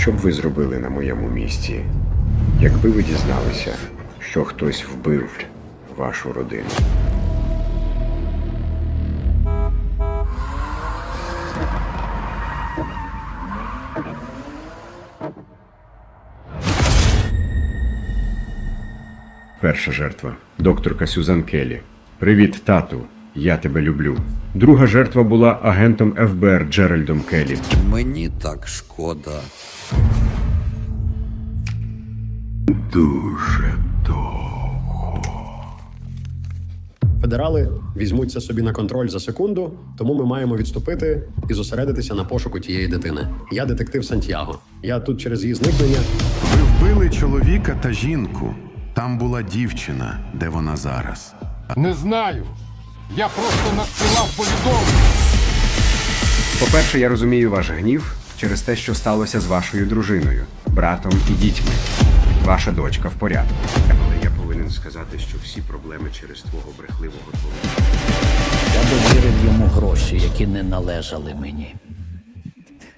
Що б ви зробили на моєму місці, якби ви дізналися, що хтось вбив вашу родину? Перша жертва докторка Сюзан Келлі. Привіт, тату. Я тебе люблю. Друга жертва була агентом ФБР Джеральдом Келлі. Мені так шкода. Дуже Федерали візьмуться собі на контроль за секунду, тому ми маємо відступити і зосередитися на пошуку тієї дитини. Я детектив Сантьяго. Я тут через її зникнення. Ви вбили чоловіка та жінку. Там була дівчина, де вона зараз. Не знаю. Я просто надсилав повідомлення. По-перше, я розумію ваш гнів через те, що сталося з вашою дружиною, братом і дітьми. Ваша дочка в порядку. Але я повинен сказати, що всі проблеми через твого брехливого твого. Я довірив йому гроші, які не належали мені.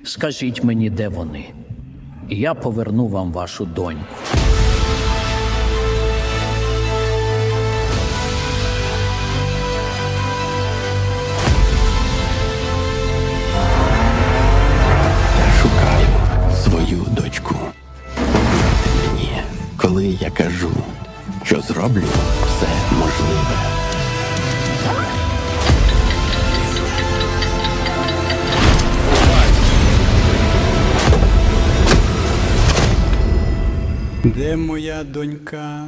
Скажіть мені, де вони, і я поверну вам вашу доньку. Коли я кажу, що зроблю все можливе. Де моя донька?